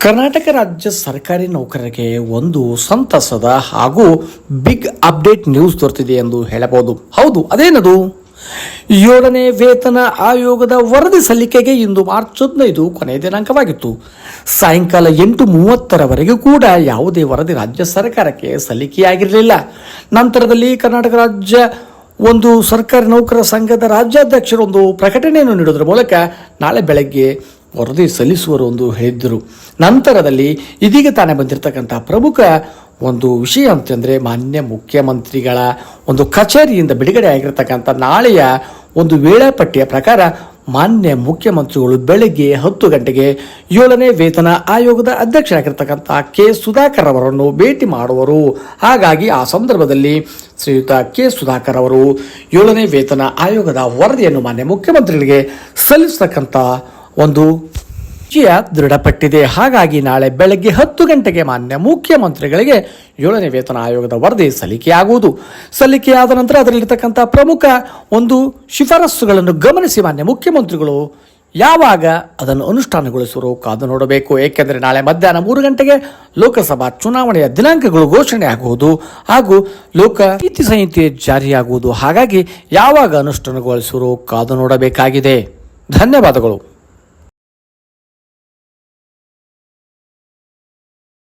ಕರ್ನಾಟಕ ರಾಜ್ಯ ಸರ್ಕಾರಿ ನೌಕರರಿಗೆ ಒಂದು ಸಂತಸದ ಹಾಗೂ ಬಿಗ್ ಅಪ್ಡೇಟ್ ನ್ಯೂಸ್ ದೊರೆತಿದೆ ಎಂದು ಹೇಳಬಹುದು. ಹೌದು, ಅದೇನದು? ಏಳನೇ ವೇತನ ಆಯೋಗದ ವರದಿ ಸಲ್ಲಿಕೆಗೆ ಇಂದು ಮಾರ್ಚ್ ಹದಿನೈದು ಕೊನೆಯ ದಿನಾಂಕವಾಗಿತ್ತು. ಸಾಯಂಕಾಲ ಎಂಟು ಮೂವತ್ತರವರೆಗೂ ಕೂಡ ಯಾವುದೇ ವರದಿ ರಾಜ್ಯ ಸರ್ಕಾರಕ್ಕೆ ಸಲ್ಲಿಕೆಯಾಗಿರಲಿಲ್ಲ. ನಂತರದಲ್ಲಿ ಕರ್ನಾಟಕ ರಾಜ್ಯ ಒಂದು ಸರ್ಕಾರಿ ನೌಕರ ಸಂಘದ ರಾಜ್ಯಾಧ್ಯಕ್ಷರೊಂದು ಪ್ರಕಟಣೆಯನ್ನು ನೀಡೋದ್ರ ಮೂಲಕ ನಾಳೆ ಬೆಳಗ್ಗೆ ವರದಿ ಸಲ್ಲಿಸುವರು ಎಂದು ಹೇಳಿದ್ದರು. ನಂತರದಲ್ಲಿ ಇದೀಗ ತಾನೇ ಬಂದಿರತಕ್ಕಂಥ ಪ್ರಮುಖ ಒಂದು ವಿಷಯ ಅಂತಂದರೆ ಮಾನ್ಯ ಮುಖ್ಯಮಂತ್ರಿಗಳ ಒಂದು ಕಚೇರಿಯಿಂದ ಬಿಡುಗಡೆ ಆಗಿರತಕ್ಕಂಥ ನಾಳೆಯ ಒಂದು ವೇಳಾಪಟ್ಟಿಯ ಪ್ರಕಾರ ಮಾನ್ಯ ಮುಖ್ಯಮಂತ್ರಿಗಳು ಬೆಳಗ್ಗೆ ಹತ್ತು ಗಂಟೆಗೆ ಏಳನೇ ವೇತನ ಆಯೋಗದ ಅಧ್ಯಕ್ಷರಾಗಿರ್ತಕ್ಕಂಥ ಕೆ ಸುಧಾಕರ್ ಅವರನ್ನು ಭೇಟಿ ಮಾಡುವರು. ಹಾಗಾಗಿ ಆ ಸಂದರ್ಭದಲ್ಲಿ ಶ್ರೀಯುತ ಕೆ ಸುಧಾಕರ್ ಅವರು ಏಳನೇ ವೇತನ ಆಯೋಗದ ವರದಿಯನ್ನು ಮಾನ್ಯ ಮುಖ್ಯಮಂತ್ರಿಗಳಿಗೆ ಸಲ್ಲಿಸತಕ್ಕಂಥ ಒಂದು ವಿಜಯ ದೃಢಪಟ್ಟಿದೆ. ಹಾಗಾಗಿ ನಾಳೆ ಬೆಳಗ್ಗೆ ಹತ್ತು ಗಂಟೆಗೆ ಮಾನ್ಯ ಮುಖ್ಯಮಂತ್ರಿಗಳಿಗೆ ಏಳನೇ ವೇತನ ಆಯೋಗದ ವರದಿ ಸಲ್ಲಿಕೆಯಾಗುವುದು. ಸಲ್ಲಿಕೆಯಾದ ನಂತರ ಅದರಲ್ಲಿರ್ತಕ್ಕಂಥ ಪ್ರಮುಖ ಒಂದು ಶಿಫಾರಸ್ಸುಗಳನ್ನು ಗಮನಿಸಿ ಮಾನ್ಯ ಮುಖ್ಯಮಂತ್ರಿಗಳು. ಯಾವಾಗ ಅದನ್ನು ಅನುಷ್ಠಾನಗೊಳಿಸುವರು ಕಾದು ನೋಡಬೇಕು. ಏಕೆಂದರೆ ನಾಳೆ ಮಧ್ಯಾಹ್ನ ಮೂರು ಗಂಟೆಗೆ ಲೋಕಸಭಾ ಚುನಾವಣೆಯ ದಿನಾಂಕಗಳು ಘೋಷಣೆ ಆಗುವುದು ಹಾಗೂ ಲೋಕ ನೀತಿ ಸಂಹಿತೆ ಜಾರಿಯಾಗುವುದು. ಹಾಗಾಗಿ ಯಾವಾಗ ಅನುಷ್ಠಾನಗೊಳಿಸುವರು ಕಾದು ನೋಡಬೇಕಾಗಿದೆ. ಧನ್ಯವಾದಗಳು.